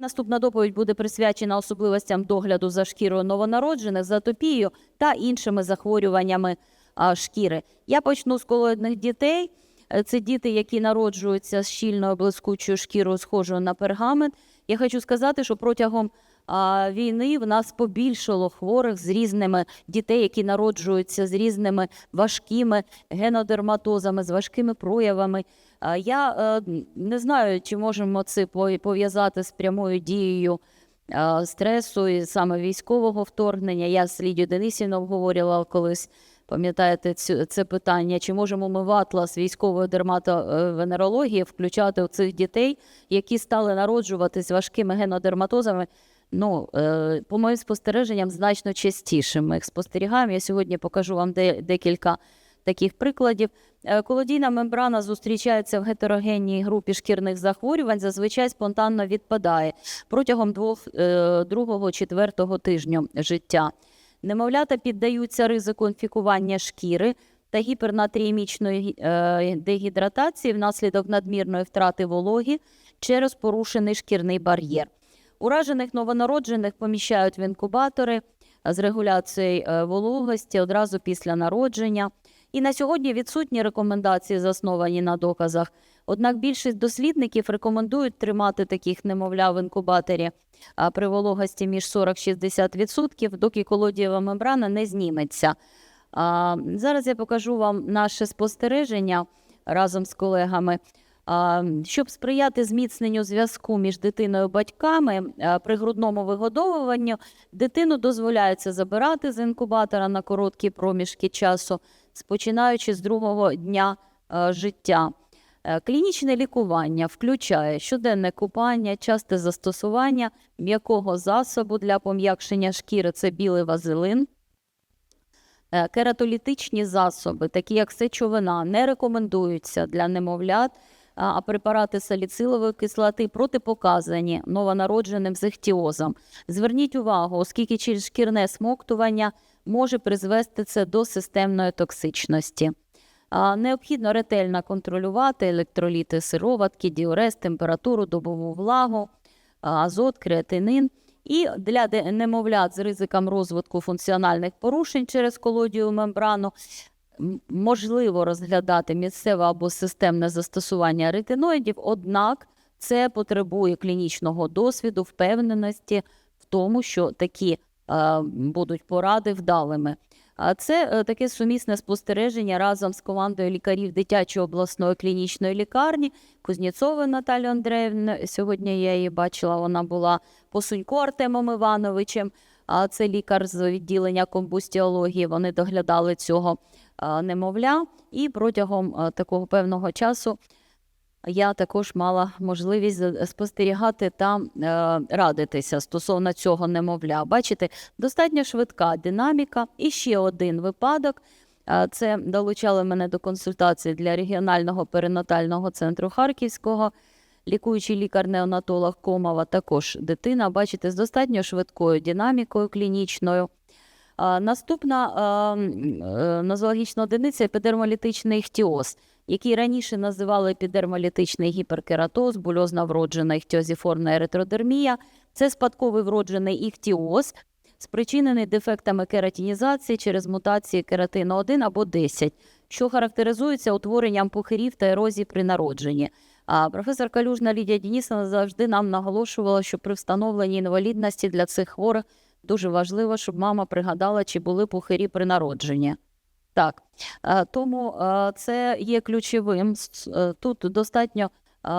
Наступна доповідь буде присвячена особливостям догляду за шкірою новонароджених, з атопією та іншими захворюваннями шкіри. Я почну з колоїдних дітей. Е, Це діти, які народжуються з щільною блискучою шкірою, схожою на пергамент. Я хочу сказати, що протягом війни в нас побільшало хворих з різними дітей, які народжуються з різними важкими генодерматозами, з важкими проявами. А, Я е, не знаю, чи можемо це пов- пов'язати з прямою дією стресу і саме військового вторгнення. Я з Лідією Денисівною обговорювала колись. Пам'ятаєте це питання, чи можемо ми в атлас військової дерматовенерології включати цих дітей, які стали народжуватись важкими генодерматозами? Ну, е, по моїм спостереженням, значно частіше ми їх спостерігаємо. Я сьогодні покажу вам де, декілька таких прикладів. Е, Колодійна мембрана зустрічається в гетерогенній групі шкірних захворювань, зазвичай спонтанно відпадає протягом двох, е, другого-четвертого тижня життя. Немовлята піддаються ризику інфікування шкіри та гіпернатріємічної е, дегідратації внаслідок надмірної втрати вологи через порушений шкірний бар'єр. Уражених новонароджених поміщають в інкубатори з регуляцією вологості одразу після народження. І на сьогодні відсутні рекомендації, засновані на доказах. Однак більшість дослідників рекомендують тримати таких немовля в інкубаторі при вологості між 40-60%, доки колодієва мембрана не зніметься. Зараз я покажу вам наше спостереження разом з колегами. Щоб сприяти зміцненню зв'язку між дитиною і батьками при грудному вигодовуванню, дитину дозволяється забирати з інкубатора на короткі проміжки часу, починаючи з другого дня е, життя. Е, Клінічне лікування включає щоденне купання, часте застосування м'якого засобу для пом'якшення шкіри це білий вазелин. Е, Кератолітичні засоби, такі як сечовина, не рекомендуються для немовлят, а препарати саліцилової кислоти протипоказані новонародженим з. Зверніть увагу, оскільки через шкірне смоктування може призвести це до системної токсичності. Необхідно ретельно контролювати електроліти сироватки, діурез, температуру, добову влагу, азот, креатинин. І для немовлят з ризиком розвитку функціональних порушень через колодію мембрану можливо розглядати місцеве або системне застосування ретиноїдів, однак це потребує клінічного досвіду, впевненості в тому, що такі будуть поради вдалими. А це е, таке сумісне спостереження разом з командою лікарів дитячої обласної клінічної лікарні Кузнєцовою Наталією Андріївною. Сьогодні я її бачила, вона була Посунько Артемом Івановичем. А це лікар з відділення комбустіології. Вони доглядали цього немовля. І протягом такого певного часу я також мала можливість спостерігати та е, радитися стосовно цього немовля. Бачите, достатньо швидка динаміка. І ще один випадок. Е, Це долучали мене до консультації для регіонального перинатального центру Харківського. Лікуючий лікар-неонатолог Комова, також дитина, бачите, з достатньо швидкою динамікою клінічною. Наступна а, м, е, нозологічна одиниця епідермолітичний іхтіоз, який раніше називали епідермолітичний гіперкератоз, бульозна вроджена іхтіозіформна еритродермія. Це спадковий вроджений іхтіоз, спричинений дефектами кератинізації через мутації кератину 1 або 10, що характеризується утворенням пухирів та ерозії при народженні. А професор Калюжна Лідія Дінісовна завжди нам наголошувала, що при встановленні інвалідності для цих хворих дуже важливо, щоб мама пригадала, чи були пухирі при народженні. Так, е, тому е, це є ключовим. Е, Тут достатньо.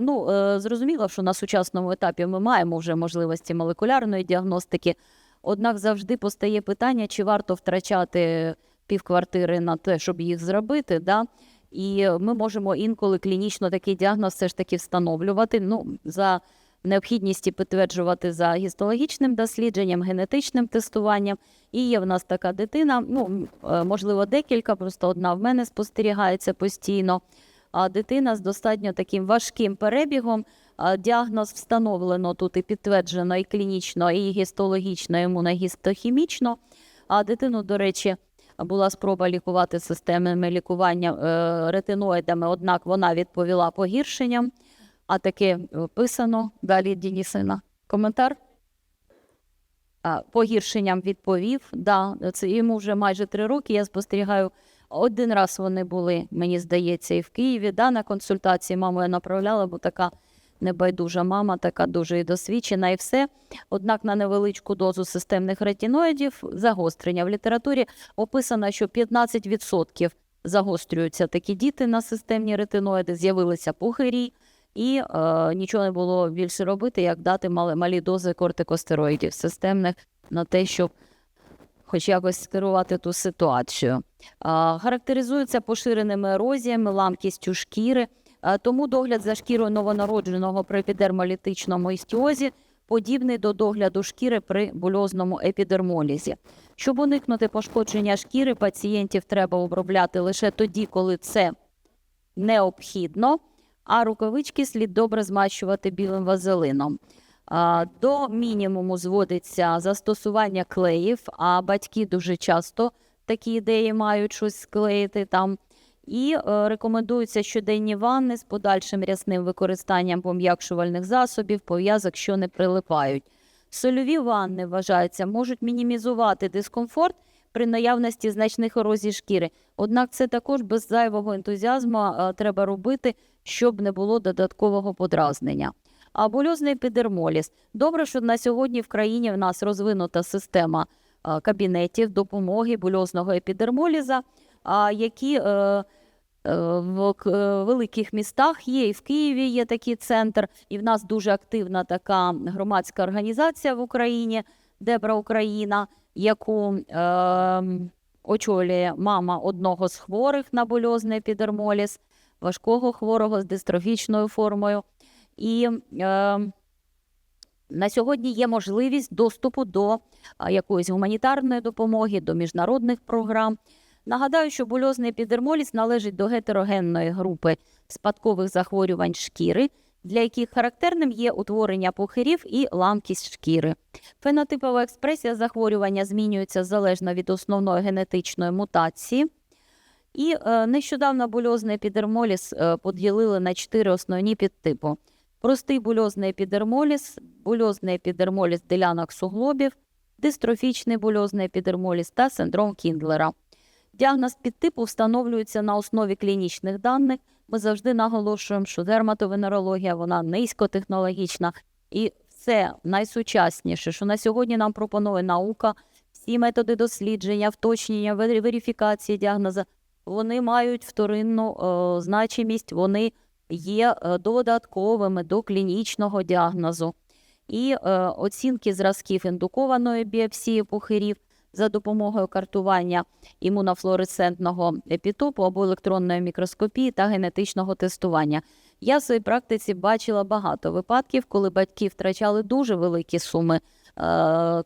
Ну, зрозуміло, що на сучасному етапі ми маємо вже можливості молекулярної діагностики, однак завжди постає питання, чи варто втрачати півквартири на те, щоб їх зробити. Да? І ми можемо інколи клінічно такий діагноз все ж таки встановлювати. Ну, за необхідністю підтверджувати за гістологічним дослідженням, генетичним тестуванням. І є в нас така дитина, ну е, можливо, декілька, просто одна в мене спостерігається постійно. А дитина з достатньо таким важким перебігом. Діагноз встановлено тут і підтверджено і клінічно, і гістологічно, і імуногістохімічно. А дитину, до речі, була спроба лікувати системними лікування е, ретиноїдами, однак вона відповіла погіршенням. А таке описано далі Дінісина. Коментар? Погіршенням відповів. Да, це йому вже майже три роки. Я спостерігаю. Один раз вони були, мені здається, і в Києві. Да, на консультації маму я направляла, бо така небайдужа мама, така дуже і досвідчена, і все. Однак на невеличку дозу системних ретиноїдів загострення в літературі описано, що 15% загострюються такі діти на системні ретиноїди, з'явилися пухирі, і е, нічого не було більше робити, як дати мали, малі дози кортикостероїдів системних на те, щоб хоч якось скерувати ту ситуацію. А, характеризується поширеними ерозіями, ламкістю шкіри, а, тому догляд за шкірою новонародженого при епідермолітичному істіозі подібний до догляду шкіри при бульозному епідермолізі. Щоб уникнути пошкодження шкіри, пацієнтів треба обробляти лише тоді, коли це необхідно, а рукавички слід добре змащувати білим вазелином. До мінімуму зводиться застосування клеїв, а батьки дуже часто такі ідеї мають щось склеїти там. І е, рекомендуються щоденні ванни з подальшим рясним використанням пом'якшувальних засобів, пов'язок, що не прилипають. Сольові ванни, вважаються, можуть мінімізувати дискомфорт при наявності значних ерозій шкіри. Однак це також без зайвого ентузіазму е, треба робити, щоб не було додаткового подразнення. А бульозний епідермоліз. Добре, що на сьогодні в країні в нас розвинута система е, кабінетів допомоги бульозного епідермоліза, які е, е, в великих містах є, і в Києві є такий центр, і в нас дуже активна така громадська організація в Україні, Дебра Україна, яку е, очолює мама одного з хворих на бульозний епідермоліз, важкого хворого з дистрофічною формою. І е, на сьогодні є можливість доступу до якоїсь гуманітарної допомоги, до міжнародних програм. Нагадаю, що бульозний епідермоліз належить до гетерогенної групи спадкових захворювань шкіри, для яких характерним є утворення пухирів і ламкість шкіри. Фенотипова експресія захворювання змінюється залежно від основної генетичної мутації. І е, нещодавно бульозний епідермоліз е, поділили на чотири основні підтипи. Простий бульозний епідермоліз, бульозний епідермоліз ділянок суглобів, дистрофічний бульозний епідермоліз та синдром Кіндлера. Діагноз підтипу встановлюється на основі клінічних даних. Ми завжди наголошуємо, що дерматовенерологія вона низькотехнологічна і все найсучасніше, що на сьогодні нам пропонує наука, всі методи дослідження, вточнення, верифікації діагноза, вони мають вторинну е, значимість, вони є е, додатковими до клінічного діагнозу. І е, оцінки зразків індукованої біопсії пухирів за допомогою картування імунофлуоресцентного епітопу або електронної мікроскопії та генетичного тестування. Я в своїй практиці бачила багато випадків, коли батьки втрачали дуже великі суми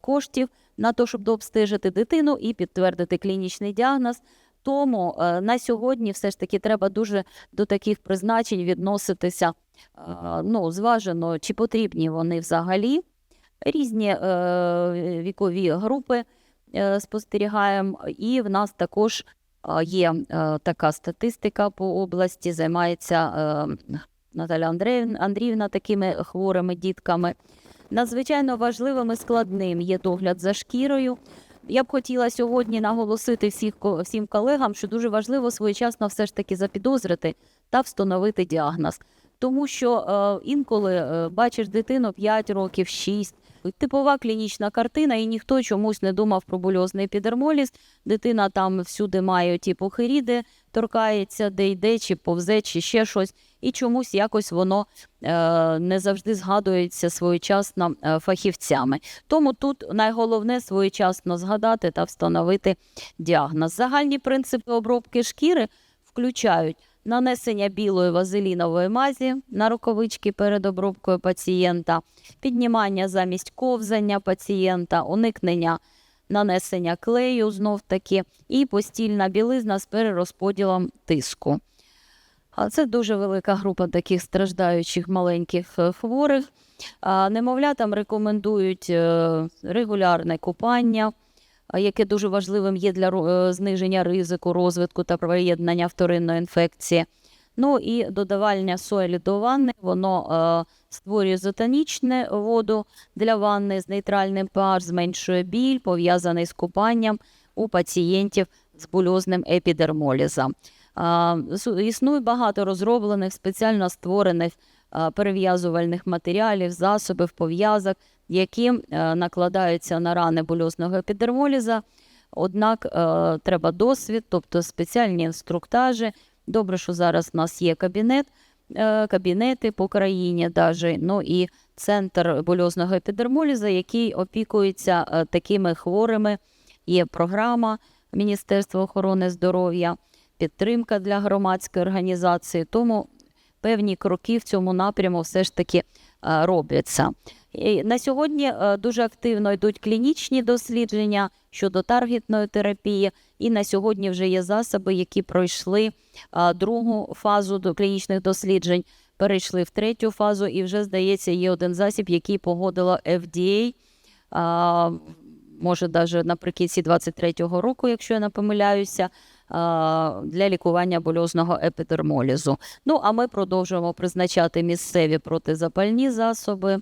коштів на те, щоб дообстежити дитину і підтвердити клінічний діагноз. Тому е, на сьогодні все ж таки треба дуже до таких призначень відноситися е, ну, зважено, чи потрібні вони взагалі. Різні е, вікові групи спостерігаємо, і в нас також є така статистика по області, займається Наталя Андріївна такими хворими дітками. Надзвичайно важливим і складним є догляд за шкірою. Я б хотіла сьогодні наголосити всіх, всім колегам, що дуже важливо своєчасно все ж таки запідозрити та встановити діагноз. Тому що е, інколи е, бачиш дитину 5 років, 6, типова клінічна картина, і ніхто чомусь не думав про бульозний епідермоліз. Дитина там всюди має ті пухирі, де торкається, де йде, чи повзе, чи ще щось, і чомусь якось воно е, не завжди згадується своєчасно е, фахівцями. Тому тут найголовне своєчасно згадати та встановити діагноз. Загальні принципи обробки шкіри включають нанесення білої вазелінової мазі на рукавички перед обробкою пацієнта, піднімання замість ковзання пацієнта, уникнення нанесення клею знов таки, і постільна білизна з перерозподілом тиску. А це дуже велика група таких страждаючих маленьких е, хворих. Немовлятам рекомендують е, регулярне купання, яке дуже важливим є для е, зниження ризику розвитку та приєднання вторинної інфекції. Ну і додавання солі до ванни, воно створює зотонічне воду для ванни з нейтральним pH, зменшує біль, пов'язаний з купанням у пацієнтів з бульозним епідермолізом. Існує багато розроблених, спеціально створених перев'язувальних матеріалів, засобів, пов'язок, які е, накладаються на рани бульозного епідермоліза. Однак е, треба досвід, тобто спеціальні інструктажі. Добре, що зараз у нас є кабінет, кабінети по країні, даже, ну і центр бульозного епідермоліза, який опікується е, такими хворими. Є програма Міністерства охорони здоров'я, підтримка для громадської організації. Тому певні кроки в цьому напряму все ж таки е, робляться. І на сьогодні е, дуже активно йдуть клінічні дослідження щодо таргетної терапії, і на сьогодні вже є засоби, які пройшли е, другу фазу до клінічних досліджень, перейшли в третю фазу, і вже здається, є один засіб, який погодила FDA. Може, навіть наприкінці 23-го року, якщо я не помиляюся, для лікування больозного епідермолізу. Ну, а ми продовжуємо призначати місцеві протизапальні засоби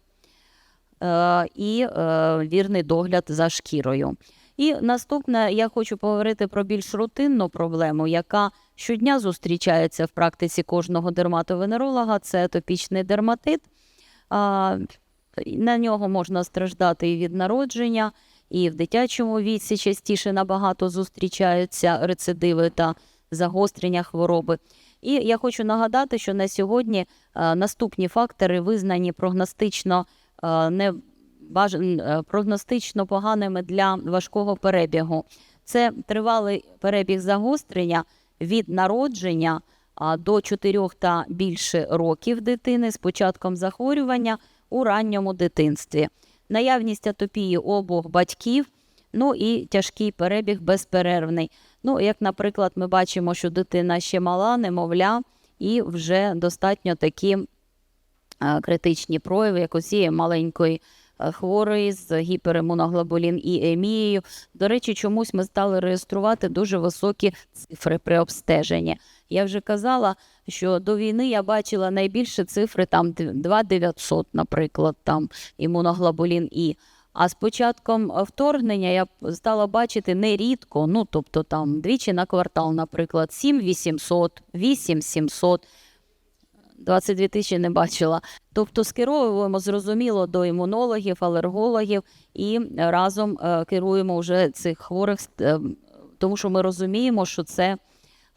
е, і е, вірний догляд за шкірою. І наступне я хочу поговорити про більш рутинну проблему, яка щодня зустрічається в практиці кожного дерматовенеролога. Це атопічний дерматит. На нього можна страждати і від народження, і в дитячому віці частіше набагато зустрічаються рецидиви та загострення хвороби. І я хочу нагадати, що на сьогодні е, наступні фактори визнані прогностично е, не е, прогностично поганими для важкого перебігу. Це тривалий перебіг загострення від народження до 4 та більше років дитини з початком захворювання у ранньому дитинстві, наявність атопії обох батьків, ну і тяжкий перебіг безперервний. Ну, як, наприклад, ми бачимо, що дитина ще мала, немовля, і вже достатньо такі е, критичні прояви, як у цієї маленької е, хворої з гіперімуноглобулін і емією. До речі, чомусь ми стали реєструвати дуже високі цифри при обстеженні. Я вже казала, що до війни я бачила найбільше цифри там 2900, наприклад, там імуноглобулін І. А з початком е, вторгнення я стала бачити нерідко, ну тобто там двічі на квартал, наприклад, 7800, 8700. 22 тисячі не бачила. Тобто скеровуємо зрозуміло до імунологів, алергологів і разом е, керуємо вже цих хворих, е, тому що ми розуміємо, що це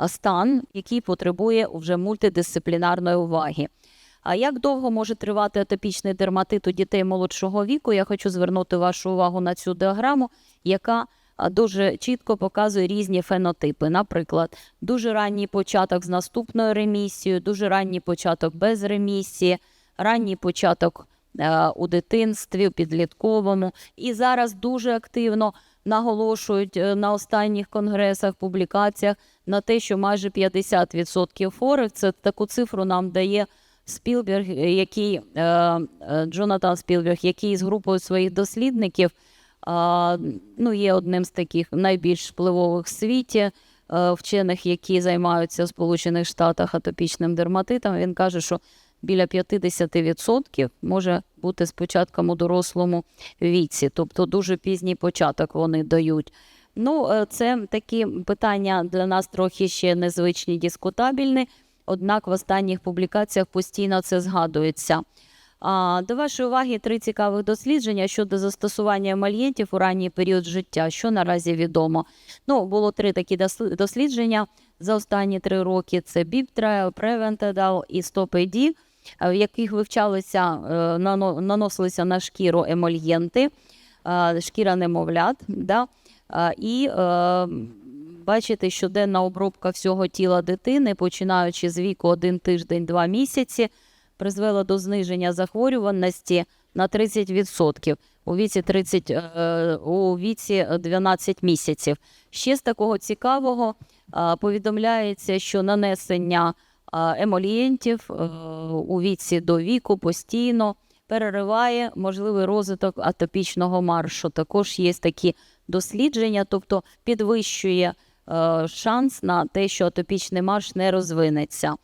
стан, який потребує вже мультидисциплінарної уваги. А як довго може тривати атопічний дерматит у дітей молодшого віку? Я хочу звернути вашу увагу на цю діаграму, яка дуже чітко показує різні фенотипи. Наприклад, дуже ранній початок з наступною ремісією, дуже ранній початок без ремісії, ранній початок е, у дитинстві, у підлітковому. І зараз дуже активно наголошують е, на останніх конгресах, публікаціях на те, що майже 50% хворих, це таку цифру нам дає Спілберг, е, який е, Джонатан Спілберг, який з групою своїх дослідників ну, є одним з таких найбільш впливових в світі вчених, які займаються в Сполучених Штатах атопічним дерматитом. Він каже, що біля 50% може бути з у дорослому віці, тобто дуже пізній початок вони дають. Ну, е, це такі питання для нас трохи ще незвичні, дискутабельні, однак в останніх публікаціях постійно це згадується. А, до вашої уваги три цікавих дослідження щодо застосування емальєнтів у ранній період життя, що наразі відомо. Ну, було три такі дослідження за останні три роки: це BIP Trial, Preventedal і STOP-AD, е, в яких вивчалися, е, наносилися на шкіру емольєнти, е, шкіра немовлят. Да? І е, бачите, щоденна обробка всього тіла дитини, починаючи з віку 1 тиждень, 2 місяці, призвела до зниження захворюваності на 30% у віці 30, е, у віці 12 місяців. Ще з такого цікавого е, повідомляється, що нанесення е, емолієнтів е, у віці до віку постійно перериває можливий розвиток атопічного маршу. Також є такі дослідження, тобто підвищує е, шанс на те, що атопічний марш не розвинеться.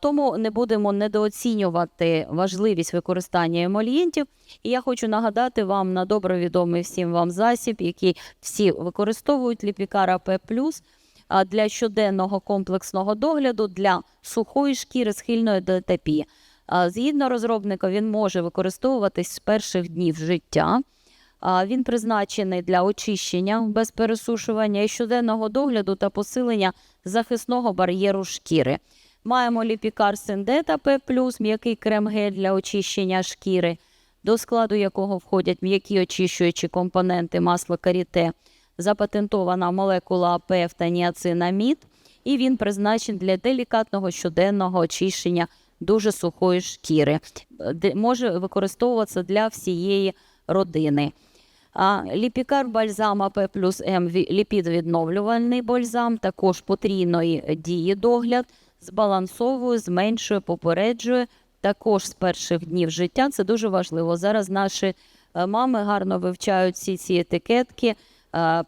Тому не будемо недооцінювати важливість використання емолієнтів. І я хочу нагадати вам на добре відомий всім вам засіб, який всі використовують ліпікара П для щоденного комплексного догляду для сухої шкіри схильної до атопії. А, Згідно розробника, він може використовуватись з перших днів життя. Він призначений для очищення без пересушування і щоденного догляду та посилення захисного бар'єру шкіри. Маємо ліпікар Синдета П+, м'який крем-гель для очищення шкіри, до складу якого входять м'які очищуючі компоненти масло каріте, запатентована молекула АПФ та ніацинамід, і він призначений для делікатного щоденного очищення дуже сухої шкіри. Може використовуватися для всієї родини. А, ліпікар бальзам АП плюс М ліпідвідновлювальний бальзам, також потрійної дії догляд, збалансовує, зменшує, попереджує. Також з перших днів життя це дуже важливо. Зараз наші е, мами гарно вивчають всі ці етикетки,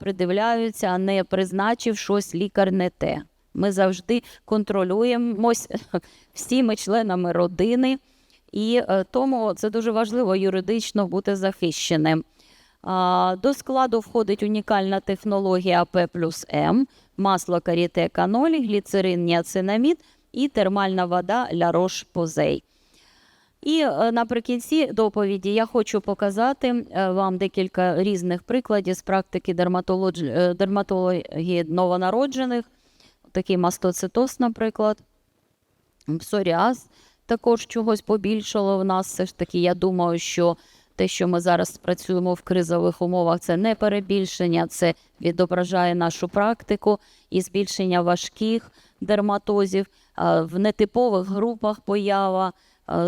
придивляються, не призначив щось лікар не те. Ми завжди контролюємось всіми членами родини, і е, тому це дуже важливо юридично бути захищеним. До складу входить унікальна технологія П плюс М, масло каріте канолі, гліцерин ніацинамід і термальна вода Ля Рош Позей. І е, наприкінці доповіді я хочу показати е, вам декілька різних прикладів з практики е, дерматології новонароджених. Такий мастоцитоз, наприклад, псоріаз також чогось побільшало в нас. Все ж таки, я думаю, що те, що ми зараз працюємо в кризових умовах, це не перебільшення, це відображає нашу практику і збільшення важких дерматозів в нетипових групах поява,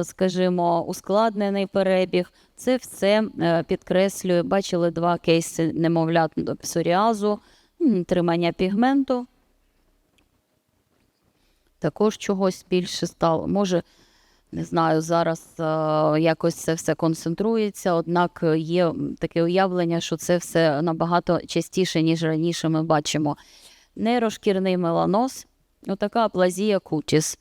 скажімо, ускладнений перебіг. Це все е, підкреслює. Бачили два кейси немовлят до псоріазу, тримання пігменту. Також чогось більше стало. Може, не знаю, зараз е, якось це все концентрується, однак е, є таке уявлення, що це все набагато частіше, ніж раніше ми бачимо. Нейрошкірний меланоз, отака аплазія кутіс.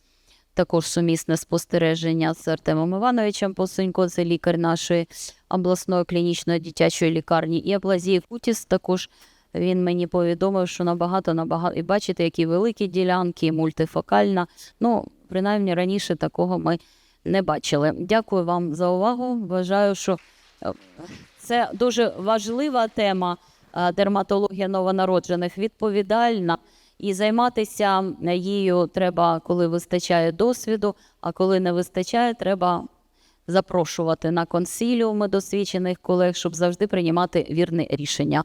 Також сумісне спостереження з Артемом Івановичем Посунько, це лікар нашої обласної клінічної дитячої лікарні. І аплазія кутіс також він мені повідомив, що набагато набагато. І бачите, які великі ділянки, мультифокальна. Ну, принаймні раніше такого ми не бачили. Дякую вам за увагу. Вважаю, що е, це дуже важлива тема е, дерматологія новонароджених, відповідальна. І займатися її треба, коли вистачає досвіду, а коли не вистачає, треба запрошувати на консиліуми досвідчених колег, щоб завжди приймати вірне рішення.